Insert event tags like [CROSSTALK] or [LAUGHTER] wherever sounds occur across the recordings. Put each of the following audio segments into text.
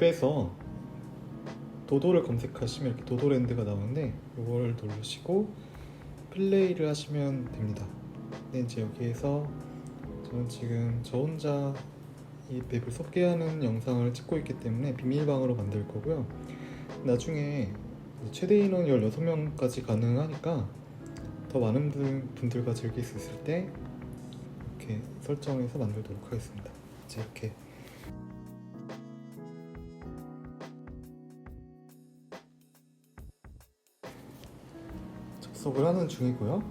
웹에서 도도를 검색하시면 이렇게 도도랜드가 나오는데 이걸 누르시고 플레이를 하시면 됩니다. 근데 이제 여기에서 저는 지금 저 혼자 이 맵을 소개하는 영상을 찍고 있기 때문에 비밀방으로 만들 거고요. 나중에 최대 인원 16명까지 가능하니까 더 많은 분- 분들과 즐길 수 있을 때 이렇게 설정해서 만들도록 하겠습니다. 이제 이렇게 접속을 하는 중이고요.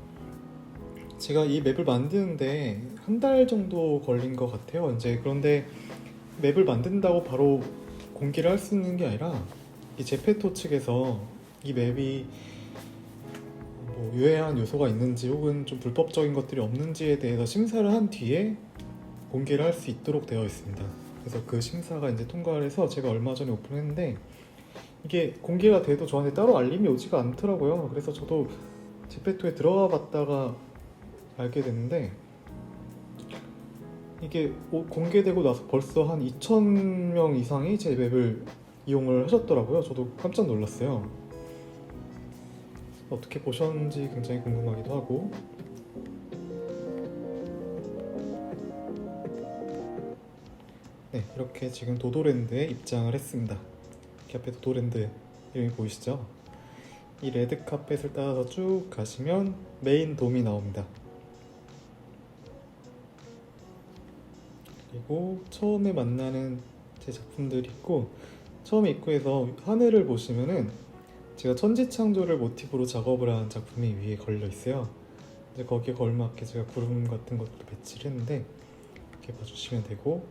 제가 이 맵을 만드는데 한 달 정도 걸린 것 같아요. 이제 그런데 맵을 만든다고 바로 공개를 할 수 있는 게 아니라 이 제페토 측에서 이 맵이 뭐 유해한 요소가 있는지 혹은 좀 불법적인 것들이 없는지에 대해서 심사를 한 뒤에 공개를 할 수 있도록 되어 있습니다. 그래서 그 심사가 이제 통과를 해서 제가 얼마 전에 오픈했는데 이게 공개가 돼도 저한테 따로 알림이 오지가 않더라고요. 그래서 저도 제페토에 들어가 봤다가 알게 됐는데 이게 오- 공개되고 나서 벌써 한 2,000명 이상이 제 웹을 이용을 하셨더라고요. 저도 깜짝 놀랐어요. 어떻게 보셨는지 굉장히 궁금하기도 하고 네 이렇게 지금 도도랜드에 입장을 했습니다 이렇게 앞에 도도랜드 이름이 보이시죠? 이 레드 카펫을 따라서 쭉 가시면 메인 돔이 나옵니다 그리고 처음에 만나는 제 작품들이 있고 처음 입구에서 하늘을 보시면은 제가 천지창조를 모티브로 작업을 한 작품이 위에 걸려 있어요. 이제 거기에 걸맞게 제가 구름 같은 것도 배치를 했는데 이렇게 봐주시면 되고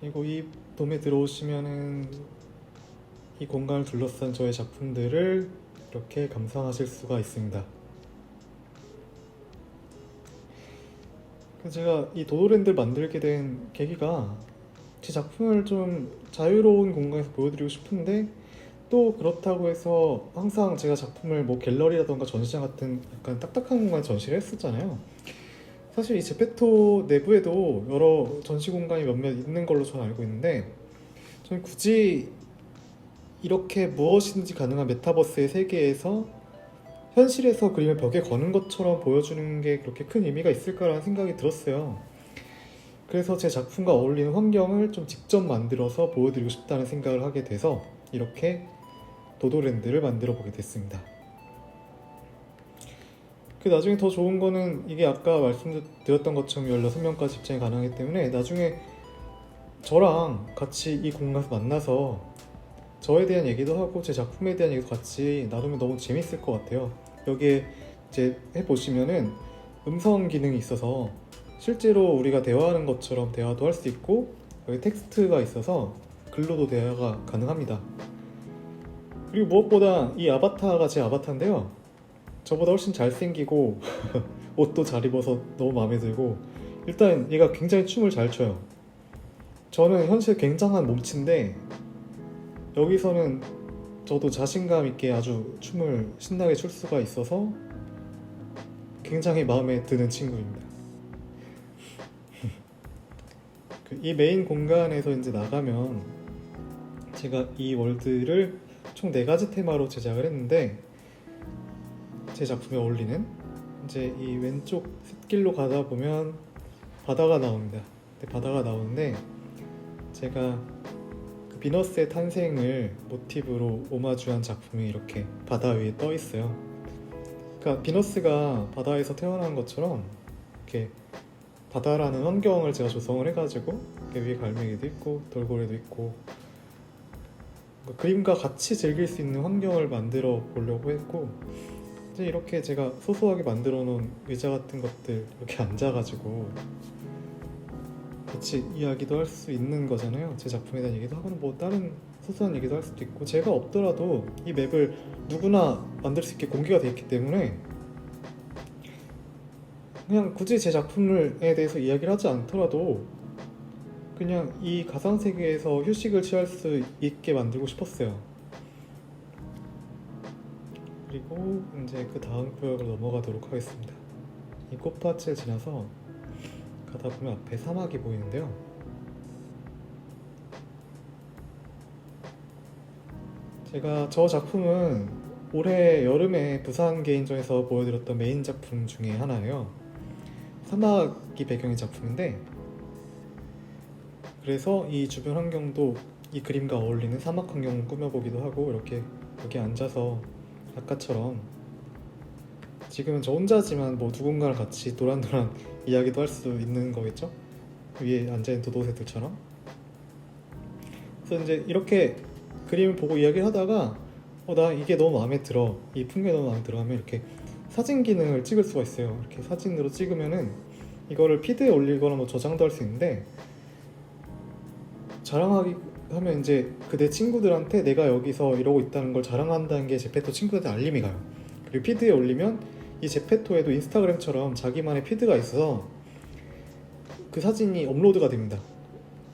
그리고 이 돔에 들어오시면은 이 공간을 둘러싼 저의 작품들을 이렇게 감상하실 수가 있습니다. 제가 이 도도랜드를 만들게 된 계기가 제 작품을 좀 자유로운 공간에서 보여드리고 싶은데 또 그렇다고 해서 항상 제가 작품을 뭐 갤러리라던가 전시장 같은 약간 딱딱한 공간에 전시를 했었잖아요. 사실 이 제페토 내부에도 여러 전시 공간이 몇몇 있는 걸로 저는 알고 있는데 저는 굳이 이렇게 무엇인지 가능한 메타버스의 세계에서 현실에서 그림을 벽에 거는 것처럼 보여주는 게 그렇게 큰 의미가 있을까라는 생각이 들었어요. 그래서 제 작품과 어울리는 환경을 좀 직접 만들어서 보여드리고 싶다는 생각을 하게 돼서 이렇게 도도랜드를 만들어 보게 됐습니다. 그 나중에 더 좋은 거는 이게 아까 말씀드렸던 것처럼 16명까지 입장이 가능하기 때문에 나중에 저랑 같이 이 공간에서 만나서 저에 대한 얘기도 하고 제 작품에 대한 얘기도 같이 나누면 너무 재밌을 것 같아요. 여기에 이제 해보시면은 음성 기능이 있어서 실제로 우리가 대화하는 것처럼 대화도 할 수 있고 여기 텍스트가 있어서 글로도 대화가 가능합니다. 그리고 무엇보다 이 아바타가 제 아바타인데요. 저보다 훨씬 잘생기고 [LAUGHS] 옷도 잘 입어서 너무 마음에 들고 일단 얘가 굉장히 춤을 잘 춰요. 저는 현실 굉장한 몸치인데 여기서는 저도 자신감 있게 아주 춤을 신나게 출 수가 있어서 굉장히 마음에 드는 친구입니다. [LAUGHS] 그이 메인 공간에서 이제 나가면 제가 이 월드를 총 네 가지 테마로 제작을 했는데 제 작품에 어울리는 이제 이 왼쪽 숲길로 가다 보면 바다가 나옵니다. 바다가 나오는데 제가 그 비너스의 탄생을 모티브로 오마주한 작품이 이렇게 바다 위에 떠 있어요. 그러니까 비너스가 바다에서 태어난 것처럼 이렇게 바다라는 환경을 제가 조성을 해가지고 위에 갈매기도 있고 돌고래도 있고 그림과 같이 즐길 수 있는 환경을 만들어 보려고 했고 이제 이렇게 제가 소소하게 만들어 놓은 의자 같은 것들 이렇게 앉아가지고 같이 이야기도 할 수 있는 거잖아요. 제 작품에 대한 얘기도 하고 뭐 다른 소소한 얘기도 할 수도 있고 제가 없더라도 이 맵을 누구나 만들 수 있게 공개가 돼 있기 때문에 그냥 굳이 제 작품에 대해서 이야기를 하지 않더라도 그냥 이 가상 세계에서 휴식을 취할 수 있게 만들고 싶었어요. 그리고 이제 그 다음 구역으로 넘어가도록 하겠습니다. 이 꽃밭을 지나서 가다 보면 앞에 사막이 보이는데요. 제가 저 작품은 올해 여름에 부산 개인전에서 보여드렸던 메인 작품 중에 하나예요. 사막이 배경의 작품인데 그래서 이 주변 환경도 이 그림과 어울리는 사막 환경을 꾸며보기도 하고 이렇게 여기 앉아서 아까처럼 지금은 저 혼자지만 뭐 누군가랑 같이 도란도란 [LAUGHS] 이야기도 할 수 있는 거겠죠? 위에 앉아있는 도도새들처럼? 그래서 이제 이렇게 그림을 보고 이야기를 하다가 어, 나 이게 너무 마음에 들어. 이 풍경이 너무 마음에 들어 하면 이렇게 사진 기능을 찍을 수가 있어요. 이렇게 사진으로 찍으면은 이거를 피드에 올리거나 뭐 저장도 할 수 있는데 자랑하기 하면 이제 그 내 친구들한테 내가 여기서 이러고 있다는 걸 자랑한다는 게 제페토 친구들한테 알림이 가요. 그리고 피드에 올리면 이 제페토에도 인스타그램처럼 자기만의 피드가 있어서 그 사진이 업로드가 됩니다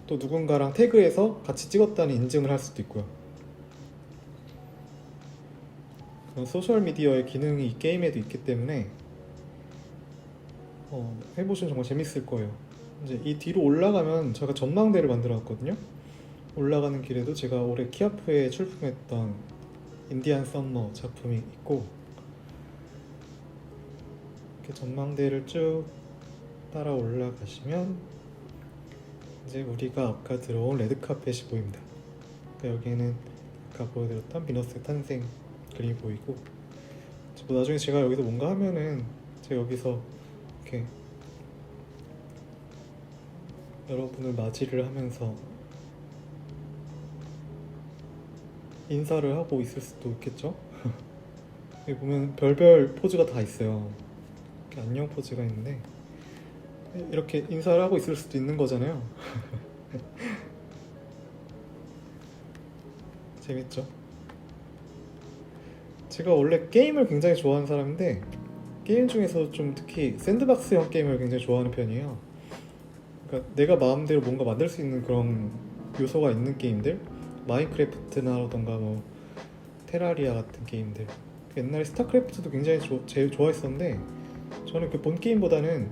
또 누군가랑 태그해서 같이 찍었다는 인증을 할 수도 있고요 소셜미디어의 기능이 이 게임에도 있기 때문에 어, 해보시면 정말 재밌을 거예요. 이제 이 뒤로 올라가면 제가 전망대를 만들어 놨거든요. 올라가는 길에도 제가 올해 키아프에 출품했던 인디안 썸머 작품이 있고 이렇게 전망대를 쭉 따라 올라가시면 이제 우리가 아까 들어온 레드 카펫이 보입니다. 그러니까 여기에는 아까 보여드렸던 비너스의 탄생 그림이 보이고 뭐 나중에 제가 여기서 뭔가 하면은 제가 여기서 이렇게 여러분을 맞이를 하면서 인사를 하고 있을 수도 있겠죠? [LAUGHS] 여기 보면 별별 포즈가 다 있어요. 이렇게 안녕 포즈가 있는데 이렇게 인사를 하고 있을 수도 있는 거잖아요. [LAUGHS] 재밌죠? 제가 원래 게임을 굉장히 좋아하는 사람인데 게임 중에서 좀 특히 샌드박스형 게임을 굉장히 좋아하는 편이에요. 그러니까 내가 마음대로 뭔가 만들 수 있는 그런 요소가 있는 게임들, 마인크래프트나라던가 뭐 테라리아 같은 게임들. 옛날에 스타크래프트도 굉장히 조- 제일 좋아했었는데 저는 그 본 게임보다는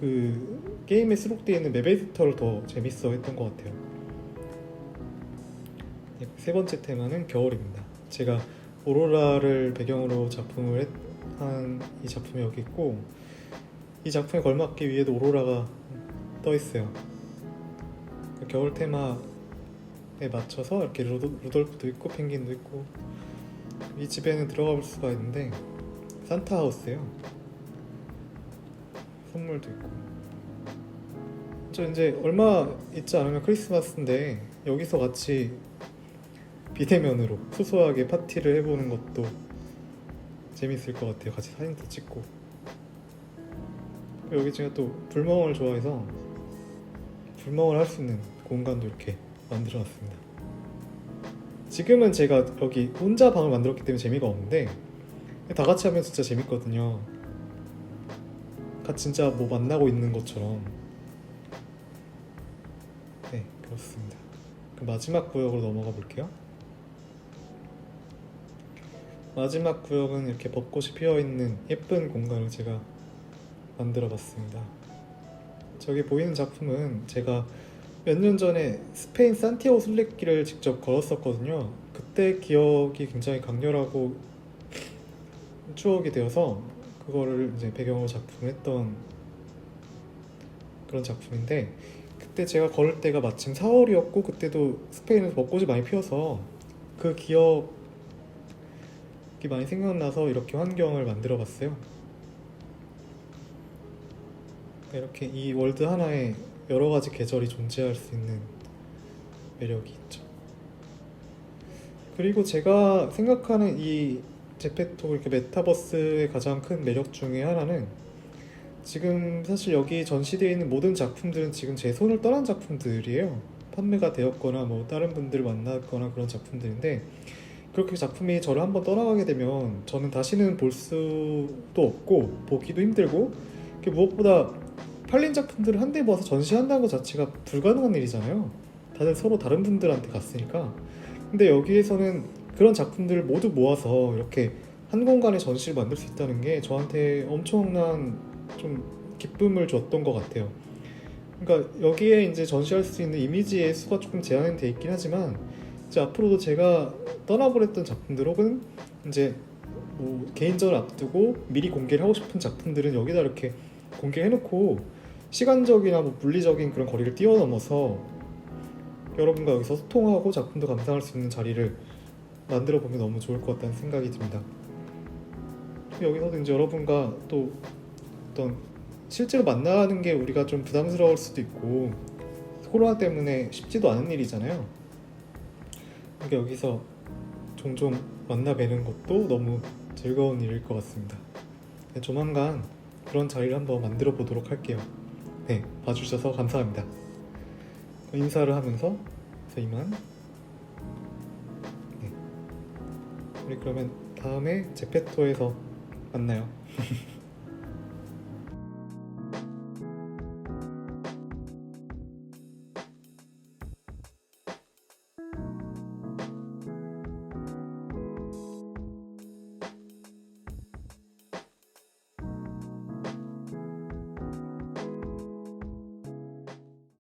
그 게임에 수록되어 있는 맵 에디터를 더 재밌어 했던 것 같아요. 네, 세 번째 테마는 겨울입니다. 제가 오로라를 배경으로 작품을 한 이 작품이 여기 있고 이 작품에 걸맞기 위해도 오로라가 떠 있어요. 그 겨울 테마에 맞춰서 이렇게 루돌프도 있고 펭귄도 있고 이 집에는 들어가 볼 수가 있는데 산타 하우스예요. 선물도 있고. 저 이제 얼마 있지 않으면 크리스마스인데 여기서 같이 비대면으로 소소하게 파티를 해보는 것도 재밌을 것 같아요. 같이 사진도 찍고. 여기 제가 또 불멍을 좋아해서 불멍을 할 수 있는 공간도 이렇게 만들어놨습니다. 지금은 제가 여기 혼자 방을 만들었기 때문에 재미가 없는데 다 같이 하면 진짜 재밌거든요. 같이 진짜 뭐 만나고 있는 것처럼. 네, 그렇습니다. 그 마지막 구역으로 넘어가 볼게요. 마지막 구역은 이렇게 벚꽃이 피어 있는 예쁜 공간을 제가 만들어 봤습니다. 저기 보이는 작품은 제가 몇 년 전에 스페인 산티아고 순례길을 직접 걸었었거든요. 그때 기억이 굉장히 강렬하고 추억이 되어서 그거를 이제 배경으로 작품했던 그런 작품인데 그때 제가 걸을 때가 마침 4월이었고 그때도 스페인에서 벚꽃이 많이 피어서 그 기억이 많이 생각나서 이렇게 환경을 만들어 봤어요. 이렇게 이 월드 하나에 여러 가지 계절이 존재할 수 있는 매력이 있죠. 그리고 제가 생각하는 이 제페토 이렇게 메타버스의 가장 큰 매력 중에 하나는 지금 사실 여기 전시되어 있는 모든 작품들은 지금 제 손을 떠난 작품들이에요. 판매가 되었거나 뭐 다른 분들을 만났거나 그런 작품들인데 그렇게 작품이 저를 한번 떠나가게 되면 저는 다시는 볼 수도 없고 보기도 힘들고 그 무엇보다 팔린 작품들을 한데 모아서 전시한다는 것 자체가 불가능한 일이잖아요. 다들 서로 다른 분들한테 갔으니까. 근데 여기에서는 그런 작품들을 모두 모아서 이렇게 한 공간에 전시를 만들 수 있다는 게 저한테 엄청난 좀 기쁨을 줬던 것 같아요. 그러니까 여기에 이제 전시할 수 있는 이미지의 수가 조금 제한돼 있긴 하지만 이제 앞으로도 제가 떠나버렸던 작품들 혹은 이제 뭐 개인전을 앞두고 미리 공개를 하고 싶은 작품들은 여기다 이렇게 공개해놓고 시간적이나 뭐 물리적인 그런 거리를 뛰어넘어서 여러분과 여기서 소통하고 작품도 감상할 수 있는 자리를 만들어 보면 너무 좋을 것 같다는 생각이 듭니다. 여기서도 이제 여러분과 또 어떤 실제로 만나는 게 우리가 좀 부담스러울 수도 있고 코로나 때문에 쉽지도 않은 일이잖아요. 그러니까 여기서 종종 만나 뵈는 것도 너무 즐거운 일일 것 같습니다. 네, 조만간 그런 자리를 한번 만들어 보도록 할게요. 네, 봐주셔서 감사합니다. 인사를 하면서 이만. 우리 그러면 다음에 제페토에서 만나요. [LAUGHS]